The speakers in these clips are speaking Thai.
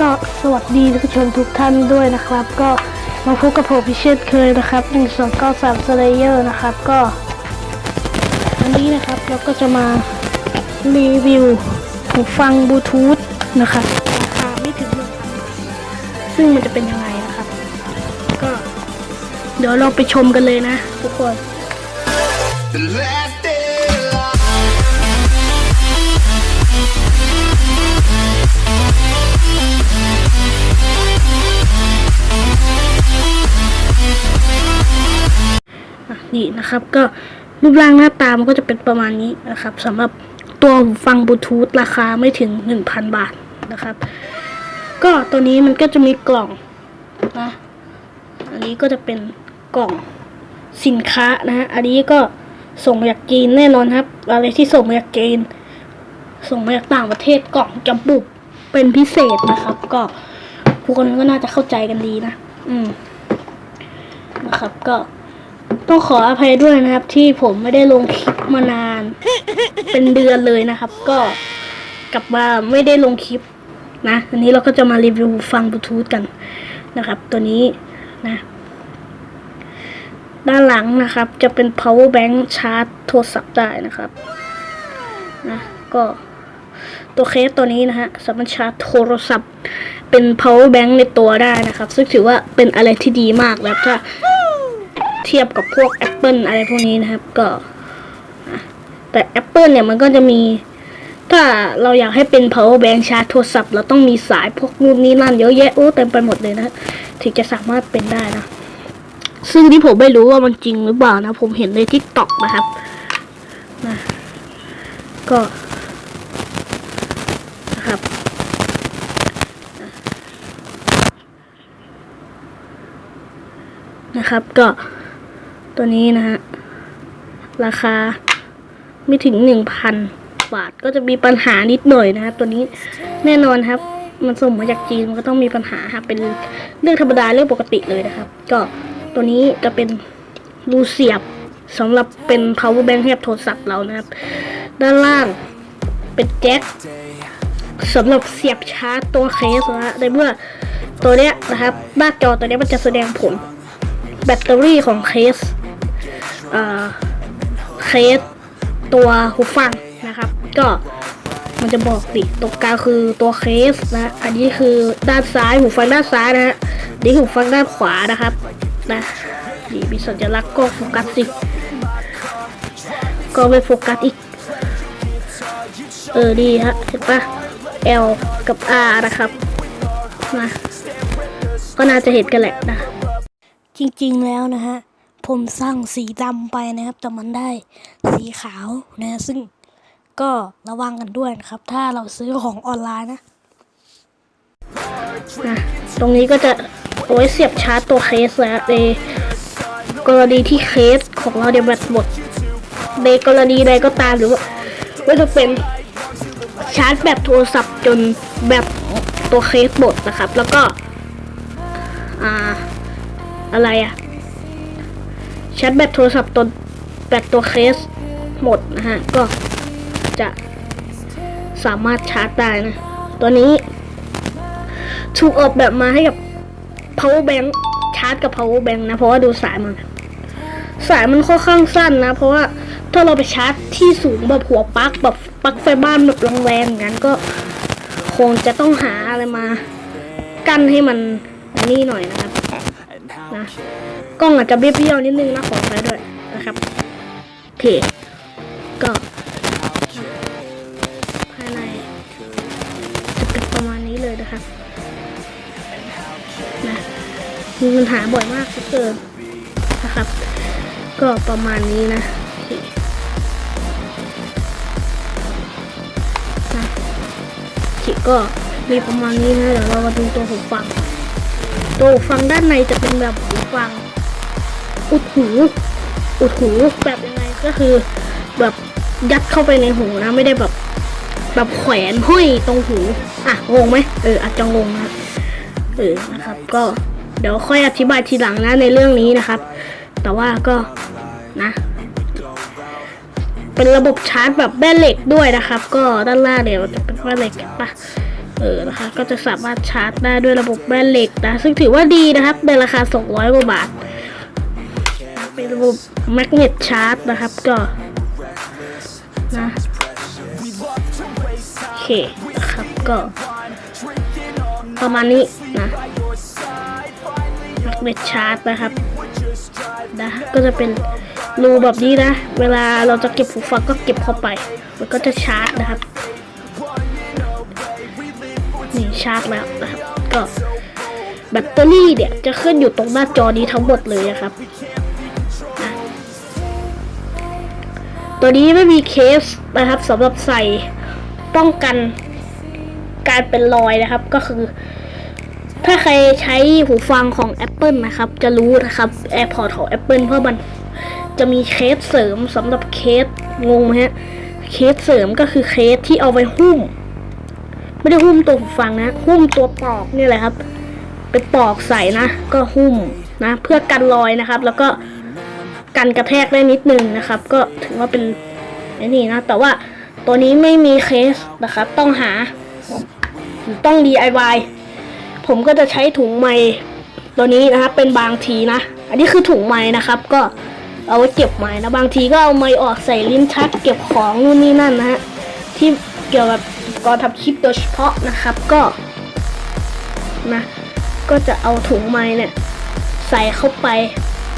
ก็สวัสดีท่านผู้ชมทุกท่านด้วยนะครับ ก็มาพบกับผมพิเชษเคยนะครับหนึ่งสองเก้าสามสเลเยอร์นะครับก็วันนี้นะครับเราก็จะมารีวิวหูฟังบลูทูธนะครับราคาไม่ถึงหนึ่งพันซึ่งมันจะเป็นยังไงนะครับ ก็เดี๋ยวเราไปชมกันเลยนะทุกคน นี่นะครับ ก็รูปร่างหน้าตามันก็จะเป็นประมาณนี้นะครับสำหรับตัวหูฟังบลูทูธราคาไม่ถึง 1,000 บาทนะครับ ก็ตัวนี้มันก็จะมีกล่องนะ อันนี้ก็จะเป็นกล่องสินค้านะฮะ อันนี้ก็ส่งมาจากจีนแน่นอนครับ อะไรที่ส่งมาจากจีน ส่งมาจากต่างประเทศกล่องจำปุกเป็นพิเศษนะครับ ก็ทุกคนก็น่าจะเข้าใจกันดีนะ อืมนะครับก็ ต้องขออภัยด้วยนะครับ ที่ผมไม่ได้ลงคลิปมานาน เป็นเดือนเลยนะครับ ก็กลับมาไม่ได้ลงคลิปนะอันนี้เราก็จะมารีวิวฟังบลูทูธกันนะครับ ตัวนี้นะ ด้านหลังนะครับ จะเป็น power bank ชาร์จโทรศัพท์ได้นะครับนะก็ตัวเคสตัวนี้นะฮะสามารถชาร์จโทรศัพท์เป็น power bank ในตัวได้นะครับ ซึ่งถือว่าเป็นอะไรที่ดีมากแล้วถ้า เทียบกับพวก Apple อะไรพวกนี้นะครับ ก็อ่แต่ Apple เนี่ยมันก็จะมี ถ้าเราอยากให้เป็น power bank ชาร์จโทรศัพท์เราต้องมีสายพวกนู่นนี่นั่นเยอะแยะโอ้เต็มไปหมดเลยนะถึงจะสามารถเป็นได้นะซึ่งที่ผมไม่รู้ว่ามันจริงหรือเปล่านะ ผมเห็นในทิกตอกนะครับนะก็นะครับ นะครับก็ ตัวนี้นะฮะ ราคาไม่ถึงหนึ่งพันบาทก็จะมีปัญหานิดหน่อยนะครับตัวนี้แน่นอนครับ มันส่งมาจากจีนมันก็ต้องมีปัญหาครับเป็นเรื่องธรรมดาเรื่องปกติเลยนะครับ ก็ตัวนี้จะเป็นรูเสียบสำหรับเป็น power bank ให้กับโทรศัพท์เรานะครับ ด้านล่างเป็นแจ็คสำหรับเสียบชาร์จตัวเคสนะฮะในเมื่อตัวเนี้ยนะครับหน้าจอตัวเนี้ยมันจะแสดงผล แบตเตอรี่ของเคส เอ่อเคสตัวหูฟังนะครับ ก็มันจะบอกดิตรงกลางคือตัวเคสนะ อันนี้คือด้านซ้ายหูฟังด้านซ้ายนะฮะนี่หูฟังด้านขวานะครับนะนี่มีสัญลักษณ์ก็โฟกัสสิก็ไม่โฟกัสอีก เออดีฮะเห็นปะ L กับ R นะครับนะก็น่าจะเห็นกันแหละนะ จริงๆแล้วนะฮะ ผมสั่งสีดำไปนะครับ แต่มันได้สีขาวนะ ซึ่งก็ระวังกันด้วยนะครับ ถ้าเราซื้อของออนไลน์นะนะตรงนี้ก็จะเอาไว้เสียบชาร์จตัวเคสนะในกรณีที่เคสของเราเดี๋ยวแบตหมดในกรณีใดก็ตามหรือว่าว่าจะเป็นชาร์จแบตโทรศัพท์จนแบตตัวเคสหมดนะครับ แล้วก็ อ่า อะไรอะ ชาร์จแบตโทรศัพท์ตัวแบตตัวเคสหมดนะฮะ ก็จะสามารถชาร์จได้นะ ตัวนี้ถูกออกแบบมาให้กับ power bank ชาร์จกับ power bank นะ เพราะว่าดูสายมัน สายมันค่อนข้างสั้นนะ เพราะว่าถ้าเราไปชาร์จที่สูงแบบหัวปลั๊กแบบปลั๊กไฟบ้านแบบแรงๆอย่างนั้นก็คงจะต้องหาอะไรมา กั้นให้มันนนี้หน่อยนะครับนะ กล้องอาจจะเบี้ยวๆนิดนึงนะขออภัยด้วยนะครับโอเคก็ภายในจะเป็นประมาณนี้เลยนะครับนะมีปัญหาบ่อยมากเกินนะครับ ก็ประมาณนี้นะโอเคนะโอเคก็มีประมาณนี้นะเดี๋ยวเรามาดูตัวหูฟัง ตัวหูฟังด้านในจะเป็นแบบหูฟัง อุดหูอุดหูแบบยังไงก็คือ แบบยัดเข้าไปในหูนะไม่ได้แบบ แบบแขวนห้อยตรงหูอะงงไหมเอออาจจะงงนะเออนะครับ ก็เดี๋ยวค่อยอธิบายทีหลังนะในเรื่องนี้นะครับ แต่ว่าก็นะ เป็นระบบชาร์จแบบแม่เหล็กด้วยนะครับ ก็ด้านล่างเดี๋ยวจะเป็นแม่เหล็กปะเออนะคะก็จะสามารถชาร์จได้ด้วยระบบแม่เหล็กนะ ซึ่งถือว่าดีนะครับในราคา 200 กว่าบาท เป็นระบบแมกเนตชาร์จนะครับก็นะโอเคนะครับก็ ประมาณนี้นะแมกเนตชาร์จนะครับนะก็จะเป็นรูแบบนี้นะ เวลาเราจะเก็บหูฟังก็เก็บเข้าไป มันก็จะชาร์จนะครับ นี่ชาร์จแล้วนะครับ ก็แบตเตอรี่เนี่ยจะขึ้นอยู่ตรงหน้าจอนี้ทั้งหมดเลยนะครับ ตัวนี้ไม่มีเคสนะครับสำหรับใส่ป้องกันการเป็นรอยนะครับก็คือ ถ้าใครใช้หูฟังของ Apple นะครับ จะรู้นะครับ AirPods ของ Apple เพราะมันจะมีเคสเสริมสำหรับเคสงงไหมฮะเคสเสริมก็คือเคสที่เอาไว้หุ้ม ไม่ได้หุ้มตัวหูฟังนะหุ้มตัวปลอกนี่แหละครับ ไปปลอกใส่นะ ก็หุ้มนะ เพื่อกันรอยนะครับ แล้วก็ กันกระแทกได้นิดนึงนะครับ ก็ถือว่าเป็นไอ้นี่นะ แต่ว่าตัวนี้ไม่มีเคสนะครับ ต้องหาหรือต้อง DIY ผมก็จะใช้ถุงไม้ตัวนี้นะครับเป็นบางทีนะ อันนี้คือถุงไม้นะครับ ก็เอาไว้เก็บไม้นะ บางทีก็เอาไม้ออกใส่ลิ้นชัก เก็บของนู่นนี่นั่นนะฮะที่เกี่ยวกับกรณ์ทำคลิปโดยเฉพาะนะครับก็นะก็จะเอาถุงไม้เนี่ยใส่เข้าไป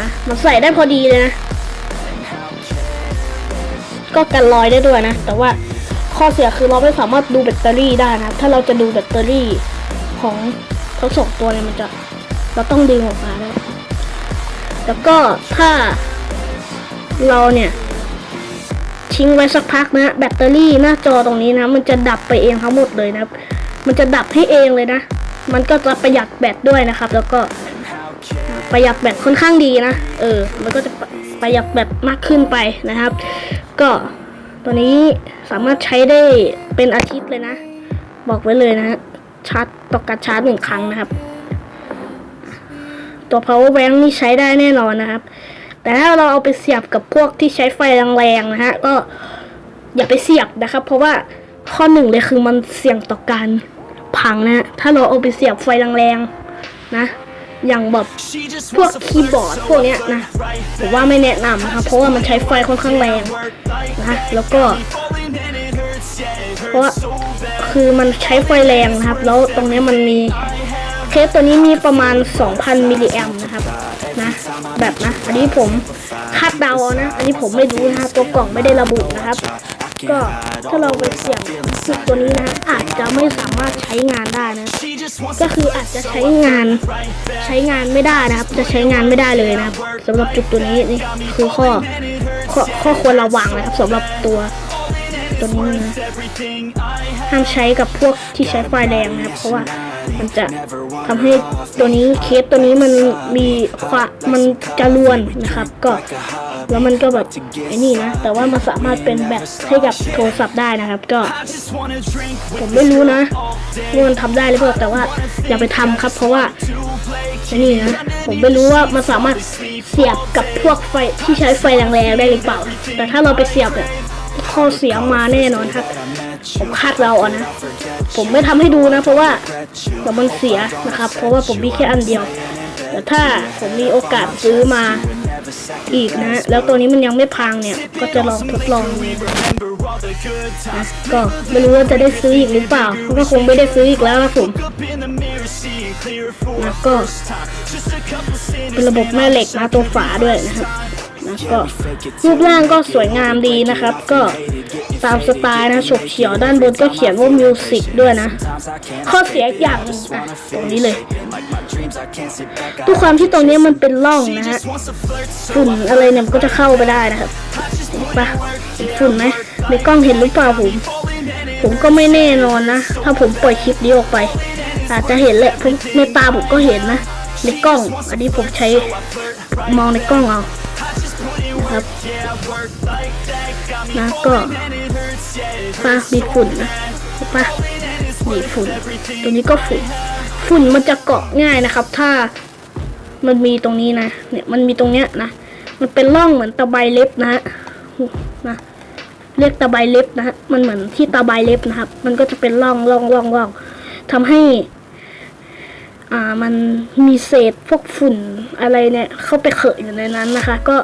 นะมันใส่ได้พอดีเลยนะ ก็กันรอยได้ด้วยนะ แต่ว่าข้อเสียคือเราไม่สามารถดูแบตเตอรี่ได้นะ ถ้าเราจะดูแบตเตอรี่ของทั้งสองตัวเนี่ยมันจะเราต้องดึงออกมาด้วยแล้วก็ถ้าเราเนี่ยทิ้งไว้สักพักนะแบตเตอรี่หน้าจอตรงนี้นะ มันจะดับไปเองทั้งหมดเลยนะ มันจะดับให้เองเลยนะ มันก็จะประหยัดแบตด้วยนะครับ แล้วก็ ประหยัดแบตค่อนข้างดีนะ เออ มันก็จะประหยัดแบตมากขึ้นไปนะครับ ก็ตัวนี้สามารถใช้ได้เป็นอาทิตย์เลยนะ บอกไว้เลยนะชาร์จต่อการชาร์จหนึ่งครั้งนะครับ ตัว power bank นี่ใช้ได้แน่นอนนะครับ แต่ถ้าเราเอาไปเสียบกับพวกที่ใช้ไฟแรงๆนะฮะก็อย่าไปเสียบนะครับ เพราะว่าข้อหนึ่งเลยคือมันเสี่ยงต่อการพังนะฮะถ้าเราเอาไปเสียบไฟแรงๆนะ อย่างแบบพวกคีย์บอร์ดพวกเนี้ยนะผมว่าไม่แนะนำนะครับเพราะว่ามันใช้ไฟค่อนข้างแรงนะแล้วก็ เพราะว่าคือมันใช้ไฟแรงนะครับ แล้วตรงเนี้ยมันมีเคสตัวนี้มีประมาณ 2,000 มิลลิแอมป์นะครับนะแบบนะ อันนี้ผมคาดเดาเอานะ อันนี้ผมไม่รู้นะครับตัวกล่องไม่ได้ระบุนะครับ ก็ถ้าเราไปเสียบ จุดตัวนี้นะอาจจะไม่สามารถใช้งานได้นะ ก็คืออาจจะใช้งานใช้งานไม่ได้นะครับ จะใช้งานไม่ได้เลยนะครับสำหรับจุดตัวนี้นี่คือข้อข้อข้อควรระวังนะครับสำหรับตัวตัวนี้นะห้ามใช้กับพวกที่ใช้ไฟแรงนะครับ เพราะว่ามันจะทำให้ตัวนี้เคสตัวนี้มันมีความมันจะรวนนะครับ ก็ แล้วมันก็แบบไอ้นี่นะ แต่ว่ามันสามารถเป็นแบตให้กับโทรศัพท์ได้นะครับ ก็ ผมไม่รู้นะว่ามันทำได้หรือเปล่าแต่ว่าอย่าไปทำครับ เพราะว่าไอ้นี่นะผมไม่รู้ว่ามันสามารถเสียบกับพวกไฟที่ใช้ไฟแรงๆได้หรือเปล่า แต่ถ้าเราไปเสียบเนี่ยข้อเสียมาแน่นอนครับผมคาดเราเอานะ ผมไม่ทำให้ดูนะ เพราะว่าเดี๋ยวมันเสียนะครับ เพราะว่าผมมีแค่อันเดียว แต่ถ้าผมมีโอกาสซื้อมา อีกนะ แล้วตัวนี้มันยังไม่พังเนี่ย ก็จะลองทดลองนะก็ไม่รู้ว่าจะได้ซื้ออีกหรือเปล่าก็คงไม่ได้ซื้ออีกแล้วนะผมนะก็เป็นระบบแม่เหล็กนะตัวฝาด้วยนะครับ นะก็รูปร่างก็สวยงามดีนะครับ ก็ตามสไตล์นะฉกเฉียวด้านบนก็เขียนว่ามิวสิกด้วยนะ ข้อเสียอีกอย่างหนึงอะตรงนี้เลยทุกความที่ตรงนี้มันเป็นร่องนะฮะฝุ่นอะไรเนี่ยมันก็จะเข้าไปได้นะครับเห็นปะเห็นฝุ่นไหมในกล้องเห็นหรือเปล่าผม ผมก็ไม่แน่นอนนะ ถ้าผมปล่อยคลิปนี้ออกไป อาจจะเห็นแหละเพราะในตาผมก็เห็นนะ ในกล้อง อันนี้ผมใช้มองในกล้องเอานะ ครับนะก็ปะมีฝุ่นนะเห็นปะมีฝุ่นตัวนี้ก็ฝุ่น ฝุ่นมันจะเกาะง่ายนะครับ ถ้ามันมีตรงนี้นะเนี่ยมันมีตรงเนี้ยนะมันเป็นร่องเหมือนตะไบเล็บนะฮะนะเรียกตะไบเล็บนะฮะมันเหมือนที่ตะไบเล็บนะครับ มันก็จะเป็นร่องร่องร่องร่องทำให้ อ่ามันมีเศษพวกฝุ่นอะไรเนี่ย เข้าไปเขอะอยู่ในนั้นนะคะ ก็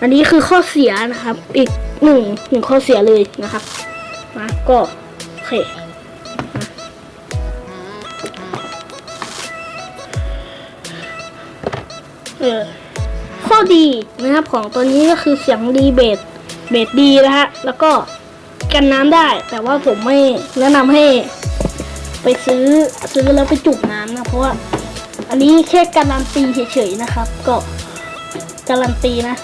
อันนี้คือข้อเสียนะครับ อีกหนึ่งหนึ่งข้อเสียเลยนะครับนะก็โอเคเออข้อดีนะครับของตัวนี้ก็คือเสียงดีเบสเบสดีนะฮะแล้วก็กันน้ำได้ แต่ว่าผมไม่แนะนำให้ ไปซื้อซื้อแล้วไปจุ่มน้ำนะเพราะว่าอันนี้แค่การันตีเฉยๆนะครับ ก็การันตีนะ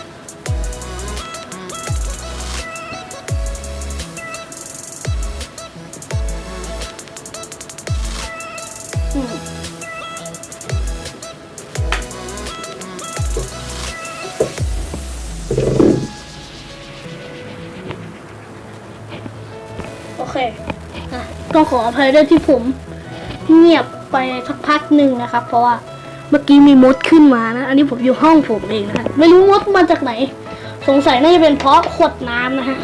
ต้องขออภัยด้วยที่ผม เงียบไปสักพักหนึ่งนะครับ เพราะว่าเมื่อกี้มีมดขึ้นมานะ อันนี้ผมอยู่ห้องผมเองนะไม่รู้มดมาจากไหน สงสัยน่าจะเป็นเพราะขวดน้ำนะฮะ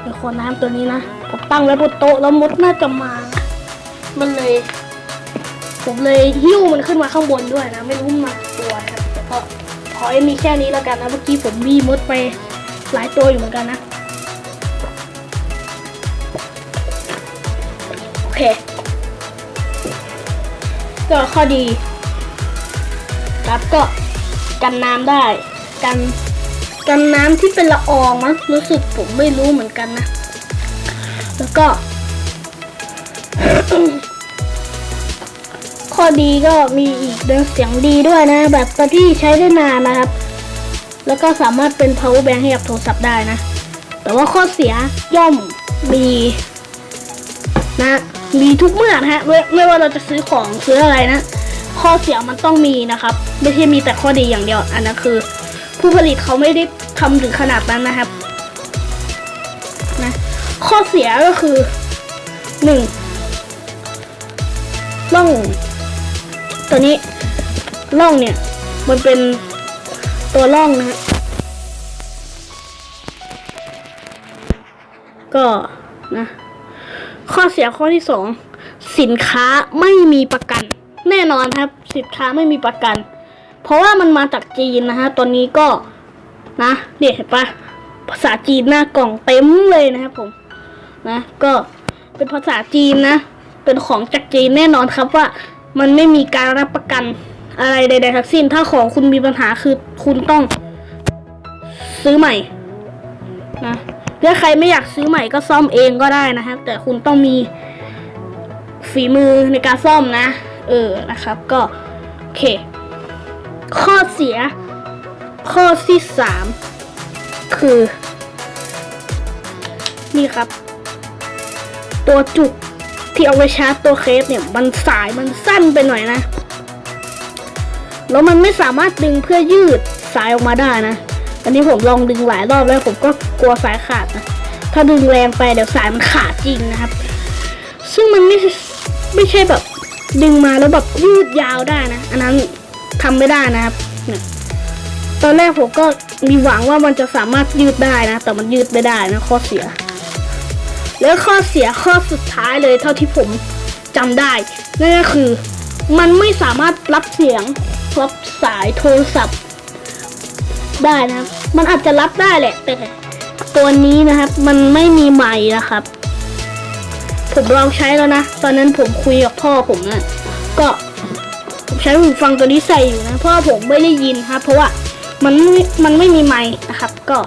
เป็นขวดน้ำตัวนี้นะผมตั้งไว้บนโต๊ะแล้วมดน่าจะมา มันเลย ผมเลยหิ้วมันขึ้นมาข้างบนด้วยนะ ไม่รู้มันมาตัวนะครับแต่ก็ขอให้มีแค่นี้แล้วกันนะเมื่อกี้ผมมีมดไปหลายตัวอยู่เหมือนกันนะ เคก็ข้อดี ครับก็กันน้ำได้ กันกันน้ำที่เป็นละอองมั้งรู้สึกผมไม่รู้เหมือนกันนะ แล้วก็ ข้อดีก็มีอีกเรื่องเสียงดีด้วยนะ แบบตที่ใช้ได้นานนะครับ แล้วก็สามารถเป็น power bank ให้กับโทรศัพท์ได้นะ แต่ว่าข้อเสียย่อมมี นะมีทุกเมื่อนะฮะไม่ไม่ว่าเราจะซื้อของซื้ออะไรนะ ข้อเสียมันต้องมีนะครับ ไม่ใช่มีแต่ข้อดีอย่างเดียว อันนั้นคือ ผู้ผลิตเขาไม่ได้ทำถึงขนาดนั้นนะครับนะข้อเสียก็คือหนึ่งร่อง ตัวนี้ร่องเนี่ย มันเป็นตัวร่องนะฮะก็นะ ข้อเสียข้อที่สองสินค้าไม่มีประกัน แน่นอนครับ สินค้าไม่มีประกัน เพราะว่ามันมาจากจีนนะฮะตอนนี้ก็นะเนี่ยเห็นปะภาษาจีนหน้ากล่องเต็มเลยนะครับผมนะ ก็เป็นภาษาจีนนะ เป็นของจากจีนแน่นอนครับว่ามันไม่มีการรับประกันอะไรใดๆทั้งสิ้น ถ้าของคุณมีปัญหาคือคุณต้องซื้อใหม่นะ ถ้าใครไม่อยากซื้อใหม่ก็ซ่อมเองก็ได้นะครับ แต่คุณต้องมีฝีมือในการซ่อมนะ เออนะครับ ก็โอเค ข้อเสีย ข้อที่สามคือ นี่ครับ ตัวจุกที่เอาไว้ชาร์จตัวเคสเนี่ย มันสายมันสั้นไปหน่อยนะ แล้วมันไม่สามารถดึงเพื่อยืดสายออกมาได้นะ อันนี้ผมลองดึงหลายรอบแล้วผมก็กลัวสายขาดนะ ถ้าดึงแรงไปเดี๋ยวสายมันขาดจริงนะครับ ซึ่งมันไม่ไม่ใช่แบบดึงมาแล้วแบบยืดยาวได้นะ อันนั้นทำไม่ได้นะครับเนี่ยตอนแรกผมก็มีหวังว่ามันจะสามารถยืดได้นะ แต่มันยืดไม่ได้นะข้อเสีย แล้วข้อเสียข้อสุดท้ายเลยเท่าที่ผมจำได้นั่นก็คือ มันไม่สามารถรับเสียงรับสายโทรศัพท์ ได้นะครับ มันอาจจะรับได้แหละแต่ตัวนี้นะครับ มันไม่มีไมค์นะครับ ผมลองใช้แล้วนะ ตอนนั้นผมคุยกับพ่อผมนะก็ผมใช้หูฟังตัวนี้ใส่อยู่นะเพราะว่าผมไม่ได้ยินครับ เพราะว่ามันมันไม่มีไมค์นะครับ ก็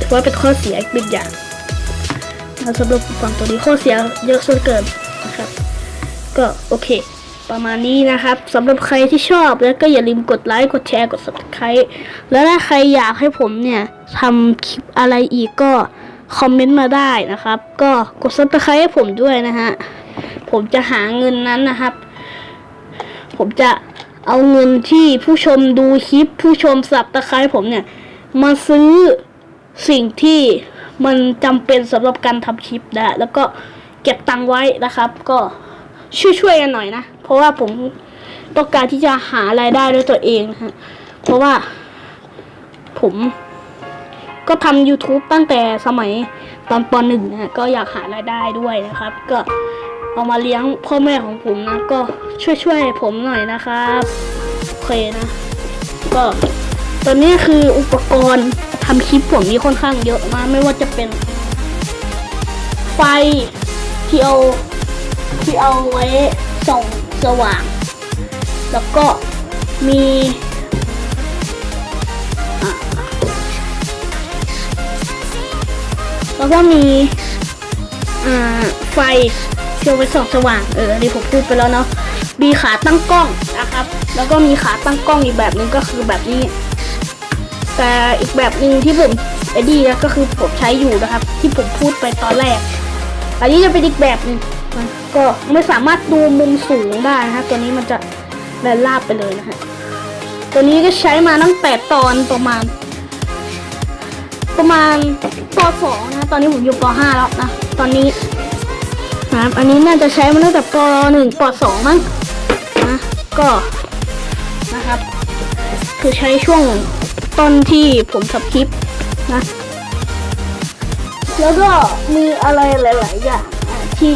ถือว่าเป็นข้อเสียอีกหนึ่งอย่างสำหรับหูฟังตัวนี้ข้อเสียเยอะส่วนเกินนะครับ ก็โอเค ประมาณนี้นะครับสำหรับใครที่ชอบแล้วก็อย่าลืมกดไลค์กดแชร์กด subscribe แล้วถ้าใครอยากให้ผมเนี่ยทำคลิปอะไรอีกก็คอมเมนต์มาได้นะครับ ก็กด subscribe ให้ผมด้วยนะฮะผมจะหาเงินนั้นนะครับ ผมจะเอาเงินที่ผู้ชมดูคลิป ผู้ชมสับตะไคร้ผมเนี่ย มาซื้อสิ่งที่มันจำเป็นสำหรับการทำคลิปนะแล้วก็เก็บตังไว้นะครับ ก็ ช่วยๆกันหน่อยนะ เพราะว่าผมต้องการที่จะหารายได้ด้วยตัวเองนะฮะเพราะว่าผมก็ทำ YouTube ตั้งแต่สมัยตอนปหนึ่งนะฮะก็อยากหารายได้ด้วยนะครับ ก็เอามาเลี้ยงพ่อแม่ของผมนะ ก็ช่วยช่วยๆผมหน่อยนะครับโอเคนะ ก็ตอนนี้คืออุปกรณ์ทำคลิปผมมีค่อนข้างเยอะมากไม่ว่าจะเป็นไฟที่เอา ที่เอาไว้ส่องสว่าง แล้วก็มีแล้วก็มีไฟที่เอาไว้ส่องสว่าง เอออันนี้ผมพูดไปแล้วเนาะ มีขาตั้งกล้องนะครับ แล้วก็มีขาตั้งกล้องอีกแบบหนึงก็คือแบบนี้ แต่อีกแบบหนึ่งที่ผมไอ้ดีนะก็คือผมใช้อยู่นะครับ ที่ผมพูดไปตอนแรก อันนี้จะเป็นอีกแบบหนึ่ง นะก็ไม่สามารถดูมุมสูงได้นะฮะตัวนี้มันจะแบนราบไปเลยนะฮะตัวนี้ก็ใช้มาตั้งแต่ตอนประมาณ ประมาณป .2 นะตอนนี้ผมอยู่ป .5 แล้วนะตอนนี้นะครับอันนี้น่าจะใช้มาตั้งแต่ป .1 ป .2 มั้งนะก็นะครับ คือใช้ช่วงต้นที่ผมทำคลิปนะ แล้วก็มีอะไรหลาย ๆ อย่างที่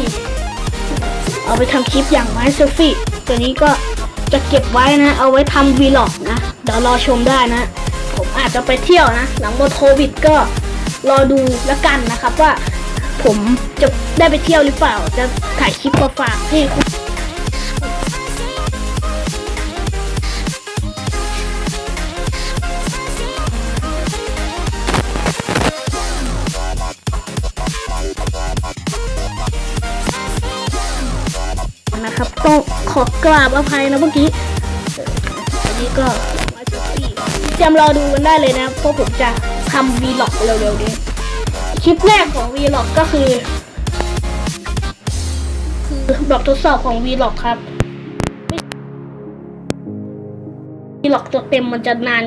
เอาไปทำคลิปอย่างไม้เซลฟี่ตัวนี้ก็จะเก็บไว้นะ เอาไว้ทำวีล็อกนะ เดี๋ยวรอชมได้นะ ผมอาจจะไปเที่ยวนะ หลังหมดโควิดก็รอดูแล้วกันนะครับว่าผมจะได้ไปเที่ยวหรือเปล่า จะถ่ายคลิปมาฝากให้คุณ องขอกราบอภัยนะเมื่อกี้อันนี้ก็มาเซลฟี่เตรียมรอดูกันได้เลยนะเพราะผมจะทำวีล็อกเร็วๆนี้คลิปแรกของวีล็อกก็คือ คือแบบทดสอบของวีล็อกครับวีล็อกตัวเต็มมันจะนาน